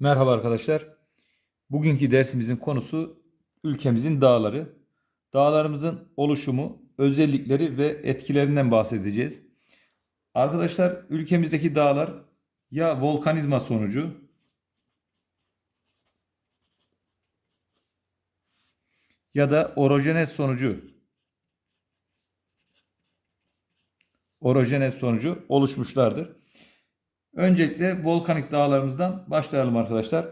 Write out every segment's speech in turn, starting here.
Merhaba arkadaşlar. Bugünkü dersimizin konusu ülkemizin dağları. Dağlarımızın oluşumu, özellikleri ve etkilerinden bahsedeceğiz. Arkadaşlar ülkemizdeki dağlar ya volkanizma sonucu ya da orojenez sonucu orojenez sonucu oluşmuşlardır. Öncelikle volkanik dağlarımızdan başlayalım arkadaşlar.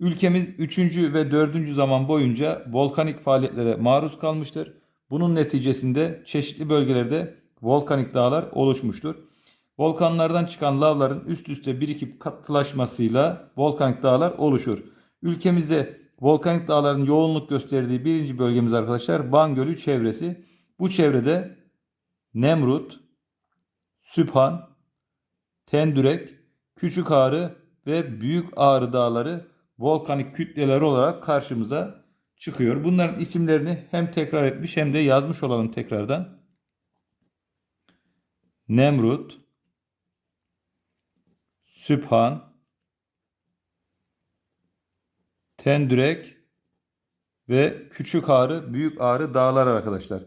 Ülkemiz 3. ve 4. zaman boyunca volkanik faaliyetlere maruz kalmıştır. Bunun neticesinde çeşitli bölgelerde volkanik dağlar oluşmuştur. Volkanlardan çıkan lavların üst üste birikip katılaşmasıyla volkanik dağlar oluşur. Ülkemizde volkanik dağların yoğunluk gösterdiği birinci bölgemiz arkadaşlar Van Gölü çevresi. Bu çevrede Nemrut, Süphan, Tendürek, Küçük Ağrı ve Büyük Ağrı dağları volkanik kütleler olarak karşımıza çıkıyor. Bunların isimlerini hem tekrar etmiş hem de yazmış olalım tekrardan. Nemrut, Süphan, Tendürek ve Küçük Ağrı, Büyük Ağrı dağlar arkadaşlar.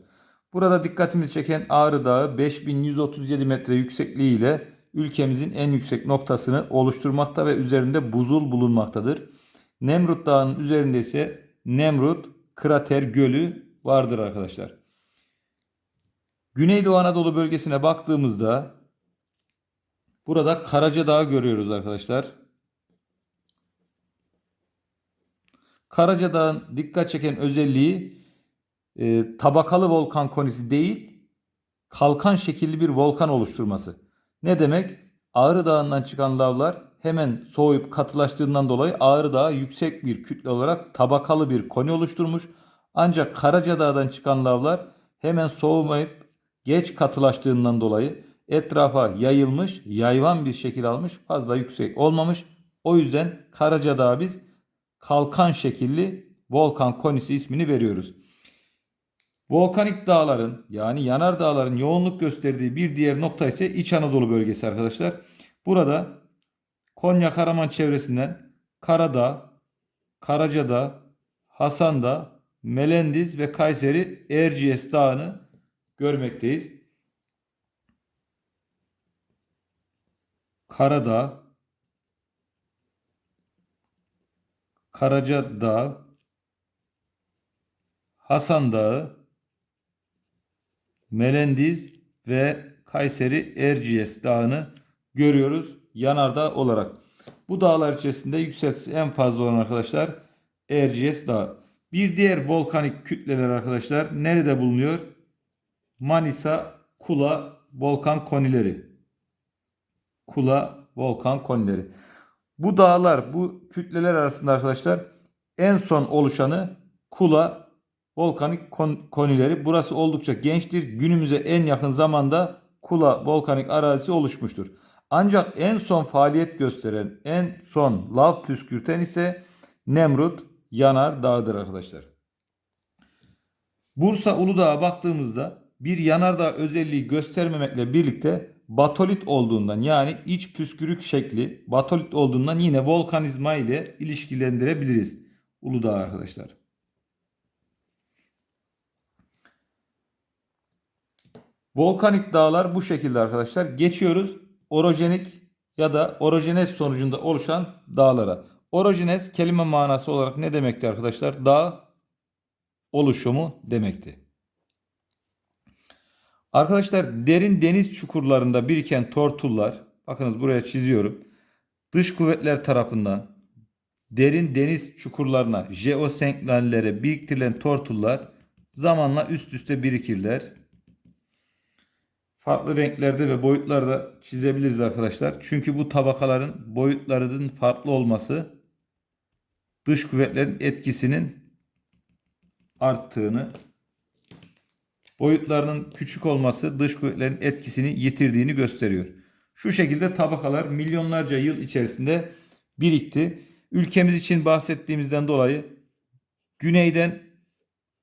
Burada dikkatimizi çeken Ağrı Dağı 5137 metre yüksekliği ile ülkemizin en yüksek noktasını oluşturmakta ve üzerinde buzul bulunmaktadır. Nemrut Dağı'nın üzerinde ise Nemrut Krater Gölü vardır arkadaşlar. Güneydoğu Anadolu bölgesine baktığımızda burada Karaca Dağı görüyoruz arkadaşlar. Karaca Dağı'nın dikkat çeken özelliği e, tabakalı volkan konisi değil, kalkan şekilli bir volkan oluşturması. Ne demek? Ağrı Dağı'ndan çıkan lavlar hemen soğuyup katılaştığından dolayı Ağrı Dağı yüksek bir kütle olarak tabakalı bir koni oluşturmuş. Ancak Karaca Dağı'dan çıkan lavlar hemen soğumayıp geç katılaştığından dolayı etrafa yayılmış, yayvan bir şekil almış, fazla yüksek olmamış. O yüzden Karaca Dağı biz kalkan şekilli volkan konisi ismini veriyoruz. Volkanik dağların yani yanar dağların yoğunluk gösterdiği bir diğer nokta ise İç Anadolu bölgesi arkadaşlar. Burada Konya Karaman çevresinden Karadağ, Karacadağ, Hasandağ, Melendiz ve Kayseri Erciyes Dağı'nı görmekteyiz. Karadağ, Karacadağ, Hasan Dağı, Melendiz ve Kayseri Erciyes Dağı'nı görüyoruz yanardağ olarak. Bu dağlar içerisinde yükseltisi en fazla olan arkadaşlar Erciyes Dağı. Bir diğer volkanik kütleler arkadaşlar nerede bulunuyor? Manisa, Kula volkan konileri. Kula volkan konileri. Bu dağlar, bu kütleler arasında arkadaşlar en son oluşanı Kula volkanik kon- konileri. Burası oldukça gençtir. Günümüze en yakın zamanda Kula volkanik arazisi oluşmuştur. Ancak en son faaliyet gösteren, en son lav püskürten ise Nemrut Yanar Dağı'dır arkadaşlar. Bursa Uludağ'a baktığımızda bir yanardağ özelliği göstermemekle birlikte batolit olduğundan yani iç püskürük şekli batolit olduğundan yine volkanizma ile ilişkilendirebiliriz Uludağ arkadaşlar. Volkanik dağlar bu şekilde arkadaşlar. Geçiyoruz orojenik ya da orojenez sonucunda oluşan dağlara. Orojenez kelime manası olarak ne demekti arkadaşlar? Dağ oluşumu demekti. Arkadaşlar derin deniz çukurlarında biriken tortullar, bakınız buraya çiziyorum. Dış kuvvetler tarafından derin deniz çukurlarına, jeosenklanlere biriktirilen tortullar zamanla üst üste birikirler farklı renklerde ve boyutlarda çizebiliriz arkadaşlar. Çünkü bu tabakaların boyutlarının farklı olması dış kuvvetlerin etkisinin arttığını, boyutlarının küçük olması dış kuvvetlerin etkisini yitirdiğini gösteriyor. Şu şekilde tabakalar milyonlarca yıl içerisinde birikti. Ülkemiz için bahsettiğimizden dolayı güneyden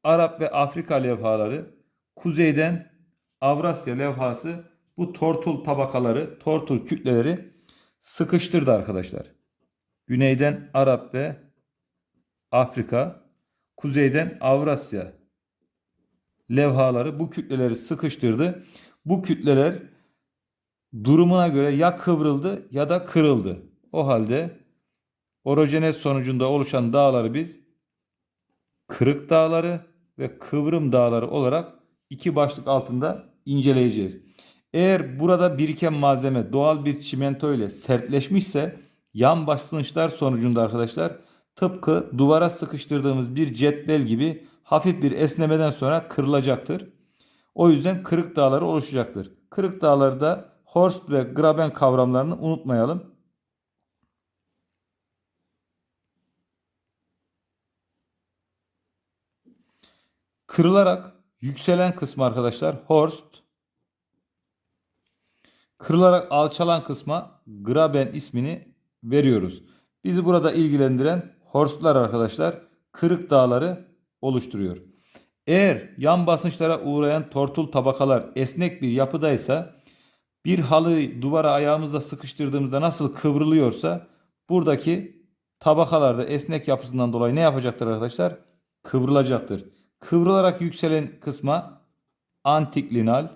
Arap ve Afrika levhaları, kuzeyden Avrasya levhası bu tortul tabakaları, tortul kütleleri sıkıştırdı arkadaşlar. güneyden Arap ve Afrika, kuzeyden Avrasya levhaları bu kütleleri sıkıştırdı. Bu kütleler durumuna göre ya kıvrıldı ya da kırıldı. O halde orojenez sonucunda oluşan dağları biz kırık dağları ve kıvrım dağları olarak iki başlık altında inceleyeceğiz. Eğer burada biriken malzeme doğal bir çimento ile sertleşmişse yan basınçlar sonucunda arkadaşlar tıpkı duvara sıkıştırdığımız bir cetvel gibi hafif bir esnemeden sonra kırılacaktır. O yüzden kırık dağları oluşacaktır. Kırık dağları da Horst ve Graben kavramlarını unutmayalım. Kırılarak yükselen kısmı arkadaşlar Horst. Kırılarak alçalan kısma Graben ismini veriyoruz. Bizi burada ilgilendiren Horstlar arkadaşlar kırık dağları oluşturuyor. Eğer yan basınçlara uğrayan tortul tabakalar esnek bir yapıdaysa bir halıyı duvara ayağımızla sıkıştırdığımızda nasıl kıvrılıyorsa buradaki tabakalarda esnek yapısından dolayı ne yapacaktır arkadaşlar? Kıvrılacaktır. Kıvrılarak yükselen kısma antiklinal,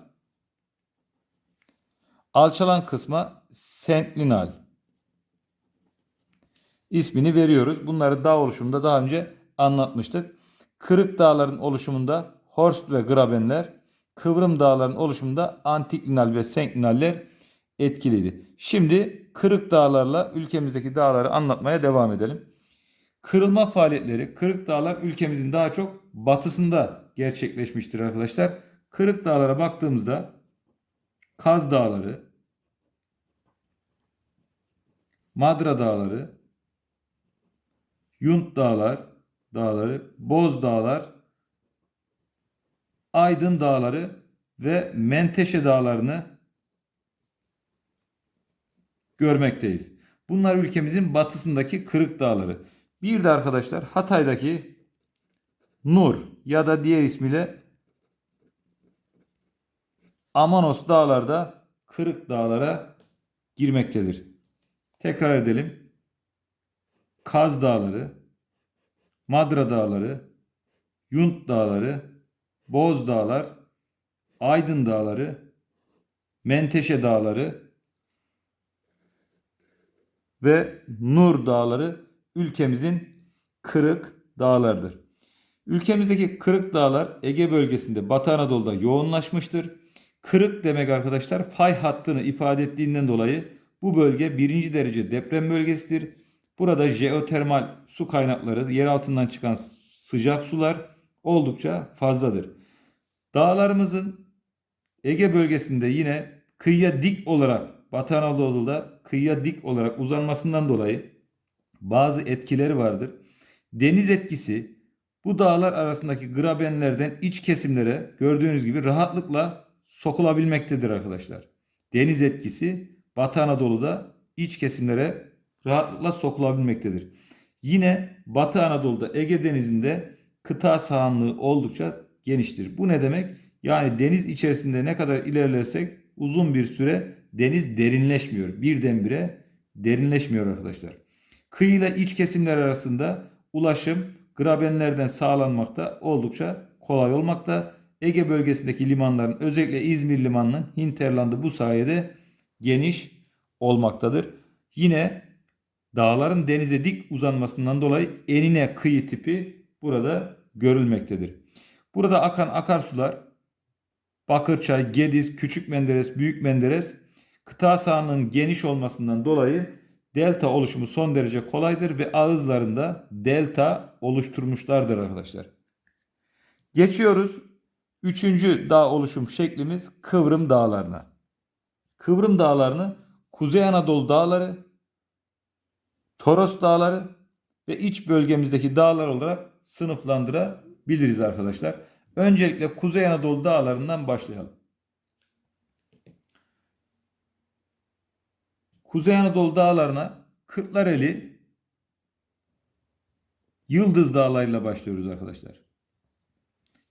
alçalan kısma senklinal ismini veriyoruz. Bunları dağ oluşumunda daha önce anlatmıştık. Kırık dağların oluşumunda Horst ve Grabenler, kıvrım dağların oluşumunda antiklinal ve senklinaller etkiliydi. Şimdi kırık dağlarla ülkemizdeki dağları anlatmaya devam edelim. Kırılma faaliyetleri kırık dağlar ülkemizin daha çok batısında gerçekleşmiştir arkadaşlar. Kırık dağlara baktığımızda Kaz Dağları, Madra Dağları, Yunt Dağlar, dağları, Boz Dağlar, Aydın Dağları ve Menteşe Dağlarını görmekteyiz. Bunlar ülkemizin batısındaki kırık dağları. Bir de arkadaşlar Hatay'daki Nur ya da diğer ismiyle Amanos dağlarda kırık dağlara girmektedir. Tekrar edelim. Kaz Dağları, Madra Dağları, Yunt Dağları, Boz Dağlar, Aydın Dağları, Menteşe Dağları ve Nur Dağları ülkemizin kırık dağlarıdır. Ülkemizdeki kırık dağlar Ege bölgesinde Batı Anadolu'da yoğunlaşmıştır. Kırık demek arkadaşlar fay hattını ifade ettiğinden dolayı bu bölge birinci derece deprem bölgesidir. Burada jeotermal su kaynakları, yer altından çıkan sıcak sular oldukça fazladır. Dağlarımızın Ege bölgesinde yine kıyıya dik olarak Batı Anadolu'da kıyıya dik olarak uzanmasından dolayı bazı etkileri vardır. Deniz etkisi bu dağlar arasındaki grabenlerden iç kesimlere gördüğünüz gibi rahatlıkla sokulabilmektedir arkadaşlar. Deniz etkisi Batı Anadolu'da iç kesimlere rahatlıkla sokulabilmektedir. Yine Batı Anadolu'da Ege Denizi'nde kıta sahanlığı oldukça geniştir. Bu ne demek? Yani deniz içerisinde ne kadar ilerlersek uzun bir süre deniz derinleşmiyor. Birdenbire derinleşmiyor arkadaşlar. Kıyıyla iç kesimler arasında ulaşım grabenlerden sağlanmakta oldukça kolay olmakta. Ege bölgesindeki limanların özellikle İzmir limanının hinterlandı bu sayede geniş olmaktadır. Yine dağların denize dik uzanmasından dolayı enine kıyı tipi burada görülmektedir. Burada akan akarsular Bakırçay, Gediz, Küçük Menderes, Büyük Menderes kıta sahanlığının geniş olmasından dolayı delta oluşumu son derece kolaydır ve ağızlarında delta oluşturmuşlardır arkadaşlar. Geçiyoruz. Üçüncü dağ oluşum şeklimiz Kıvrım Dağlarına. Kıvrım Dağlarını Kuzey Anadolu Dağları, Toros Dağları ve iç bölgemizdeki dağlar olarak sınıflandırabiliriz arkadaşlar. Öncelikle Kuzey Anadolu dağlarından başlayalım. Kuzey Anadolu dağlarına Kırklareli Yıldız Dağları'yla başlıyoruz arkadaşlar.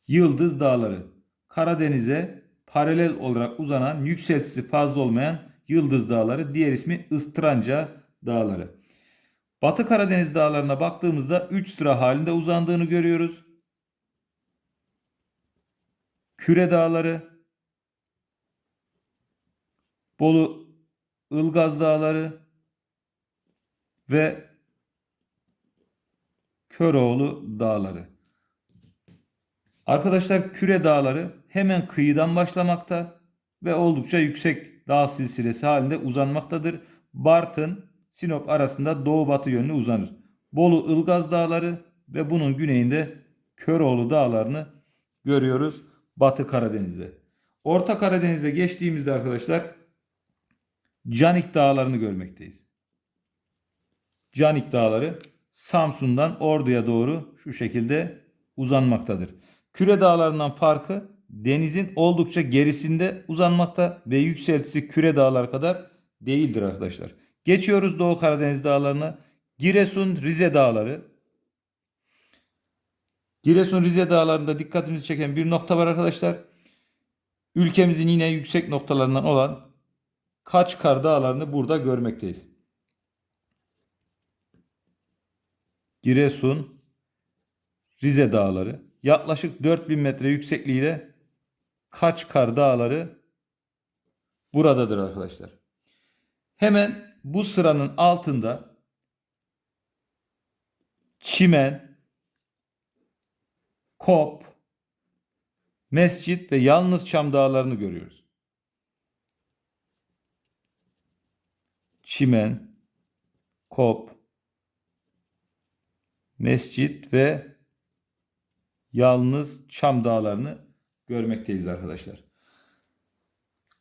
Yıldız Dağları Karadeniz'e paralel olarak uzanan yükseltisi fazla olmayan Yıldız Dağları diğer ismi Istranca Dağları. Batı Karadeniz dağlarına baktığımızda 3 sıra halinde uzandığını görüyoruz. Küre Dağları, Bolu Ilgaz Dağları ve Köroğlu Dağları. Arkadaşlar Küre Dağları hemen kıyıdan başlamakta ve oldukça yüksek dağ silsilesi halinde uzanmaktadır. Bartın, Sinop arasında doğu batı yönlü uzanır. Bolu Ilgaz Dağları ve bunun güneyinde Köroğlu Dağlarını görüyoruz Batı Karadeniz'de. Orta Karadeniz'e geçtiğimizde arkadaşlar Canik Dağlarını görmekteyiz. Canik Dağları Samsun'dan Ordu'ya doğru şu şekilde uzanmaktadır. Küre Dağlarından farkı denizin oldukça gerisinde uzanmakta ve yükseltisi Küre Dağlar kadar değildir arkadaşlar. Geçiyoruz Doğu Karadeniz Dağlarına. Giresun Rize Dağları. Giresun Rize Dağları'nda dikkatimizi çeken bir nokta var arkadaşlar. Ülkemizin yine yüksek noktalarından olan Kaçkar Dağları'nı burada görmekteyiz. Giresun Rize Dağları yaklaşık 4000 metre yüksekliğiyle Kaçkar Dağları buradadır arkadaşlar. Hemen bu sıranın altında Çimen, Kop, Mescit ve Yalnız Çam Dağlarını görüyoruz. Çimen, Kop, Mescit ve Yalnız Çam Dağlarını görmekteyiz arkadaşlar.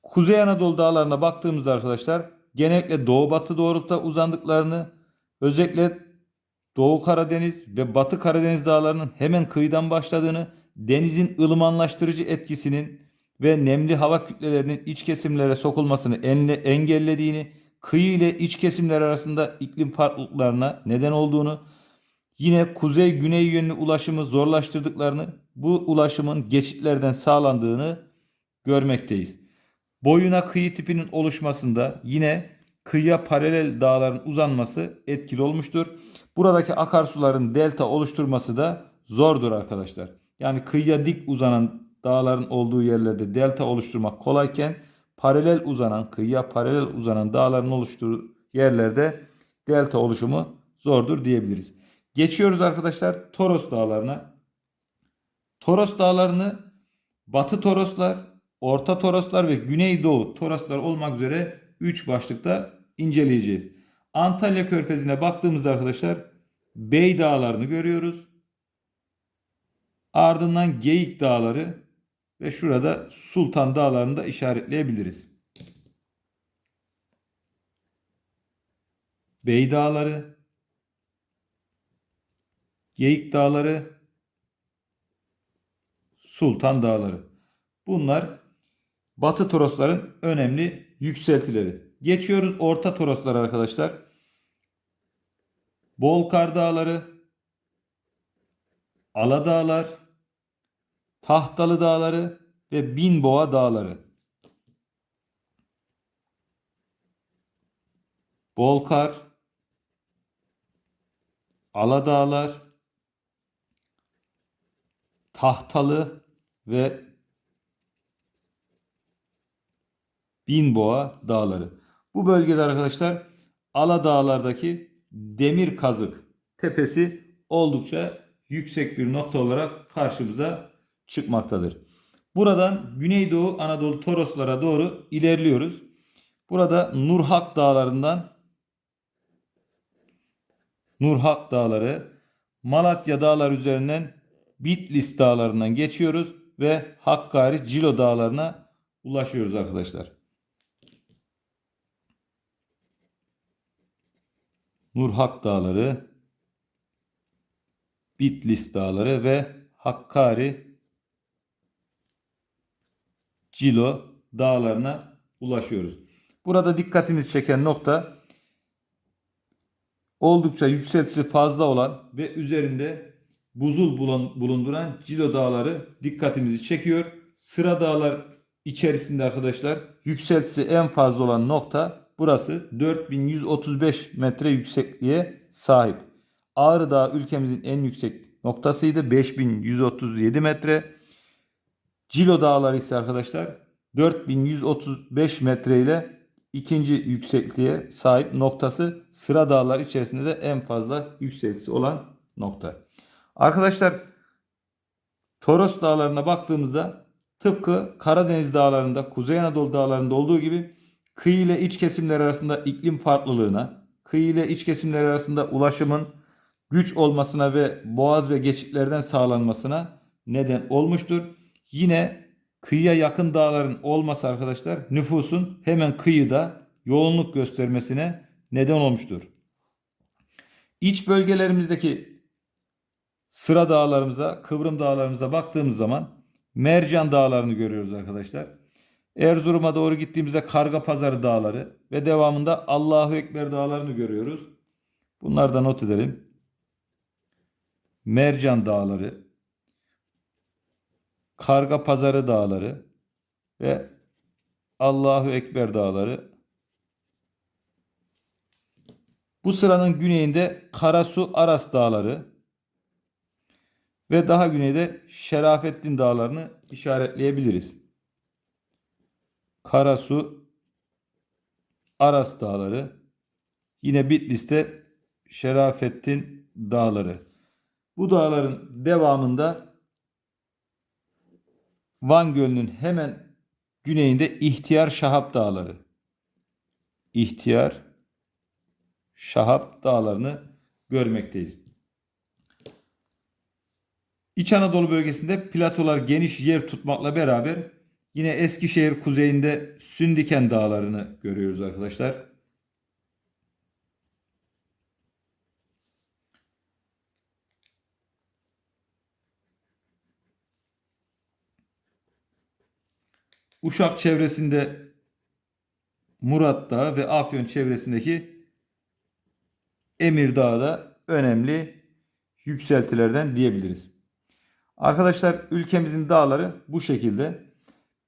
Kuzey Anadolu dağlarına baktığımızda arkadaşlar genellikle doğu batı doğrultuda uzandıklarını özellikle Doğu Karadeniz ve Batı Karadeniz dağlarının hemen kıyıdan başladığını, denizin ılımanlaştırıcı etkisinin ve nemli hava kütlelerinin iç kesimlere sokulmasını engellediğini, kıyı ile iç kesimler arasında iklim farklılıklarına neden olduğunu, yine kuzey-güney yönlü ulaşımı zorlaştırdıklarını, bu ulaşımın geçitlerden sağlandığını görmekteyiz. Boyuna kıyı tipinin oluşmasında yine kıyıya paralel dağların uzanması etkili olmuştur. Buradaki akarsuların delta oluşturması da zordur arkadaşlar. Yani kıyıya dik uzanan dağların olduğu yerlerde delta oluşturmak kolayken paralel uzanan, kıyıya paralel uzanan dağların oluşturduğu yerlerde delta oluşumu zordur diyebiliriz. Geçiyoruz arkadaşlar Toros dağlarına. Toros dağlarını Batı Toroslar, Orta Toroslar ve Güneydoğu Toroslar olmak üzere 3 başlıkta inceleyeceğiz. Antalya Körfezi'ne baktığımızda arkadaşlar Bey Dağları'nı görüyoruz. Ardından Geyik Dağları ve şurada Sultan Dağları'nı da işaretleyebiliriz. Bey Dağları, Geyik Dağları, Sultan Dağları. Bunlar Batı Torosların önemli yükseltileri. Geçiyoruz Orta Toroslar arkadaşlar. Bolkar Dağları, Aladağlar, Tahtalı Dağları ve Binboğa Dağları. Bolkar, Aladağlar, Tahtalı ve Binboğa Dağları. Bu bölgede arkadaşlar Ala Dağlar'daki Demir Kazık tepesi oldukça yüksek bir nokta olarak karşımıza çıkmaktadır. Buradan Güneydoğu Anadolu Toroslara doğru ilerliyoruz. Burada Nurhak Dağları'ndan Nurhak Dağları, Malatya Dağları üzerinden Bitlis Dağları'ndan geçiyoruz ve Hakkari Cilo Dağları'na ulaşıyoruz arkadaşlar. Nurhak Dağları, Bitlis Dağları ve Hakkari Cilo dağlarına ulaşıyoruz. Burada dikkatimizi çeken nokta oldukça yükseltisi fazla olan ve üzerinde buzul bulun- bulunduran Cilo dağları dikkatimizi çekiyor. Sıra dağlar içerisinde arkadaşlar yükseltisi en fazla olan nokta burası 4135 metre yüksekliğe sahip. Ağrı Dağı ülkemizin en yüksek noktasıydı. 5137 metre. Cilo Dağları ise arkadaşlar 4135 metre ile ikinci yüksekliğe sahip noktası sıra dağlar içerisinde de en fazla yükseltisi olan nokta. Arkadaşlar Toros dağlarına baktığımızda tıpkı Karadeniz dağlarında, Kuzey Anadolu dağlarında olduğu gibi kıyı ile iç kesimler arasında iklim farklılığına, kıyı ile iç kesimler arasında ulaşımın güç olmasına ve boğaz ve geçitlerden sağlanmasına neden olmuştur. Yine kıyıya yakın dağların olması arkadaşlar nüfusun hemen kıyıda yoğunluk göstermesine neden olmuştur. İç bölgelerimizdeki sıra dağlarımıza, kıvrım dağlarımıza baktığımız zaman Mercan dağlarını görüyoruz arkadaşlar. Erzurum'a doğru gittiğimizde Kargapazarı dağları ve devamında Allahu Ekber dağlarını görüyoruz. Bunları da not edelim. Mercan dağları, Kargapazarı dağları ve Allahu Ekber dağları. Bu sıranın güneyinde Karasu Aras dağları ve daha güneyde Şerafettin dağlarını işaretleyebiliriz. Karasu Aras dağları yine Bitlis'te Şerafettin dağları. Bu dağların devamında Van Gölü'nün hemen güneyinde İhtiyar Şahap Dağları. İhtiyar Şahap Dağlarını görmekteyiz. İç Anadolu bölgesinde platolar geniş yer tutmakla beraber yine Eskişehir kuzeyinde Sündiken Dağlarını görüyoruz arkadaşlar. Uşak çevresinde Murat Dağı ve Afyon çevresindeki Emir Dağı da önemli yükseltilerden diyebiliriz. Arkadaşlar ülkemizin dağları bu şekilde.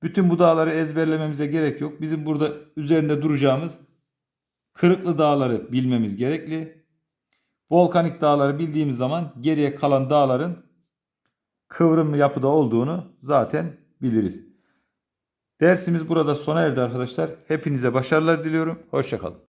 Bütün bu dağları ezberlememize gerek yok. Bizim burada üzerinde duracağımız Kırıklı Dağları bilmemiz gerekli. Volkanik dağları bildiğimiz zaman geriye kalan dağların kıvrımlı yapıda olduğunu zaten biliriz. Dersimiz burada sona erdi arkadaşlar. Hepinize başarılar diliyorum. Hoşçakalın.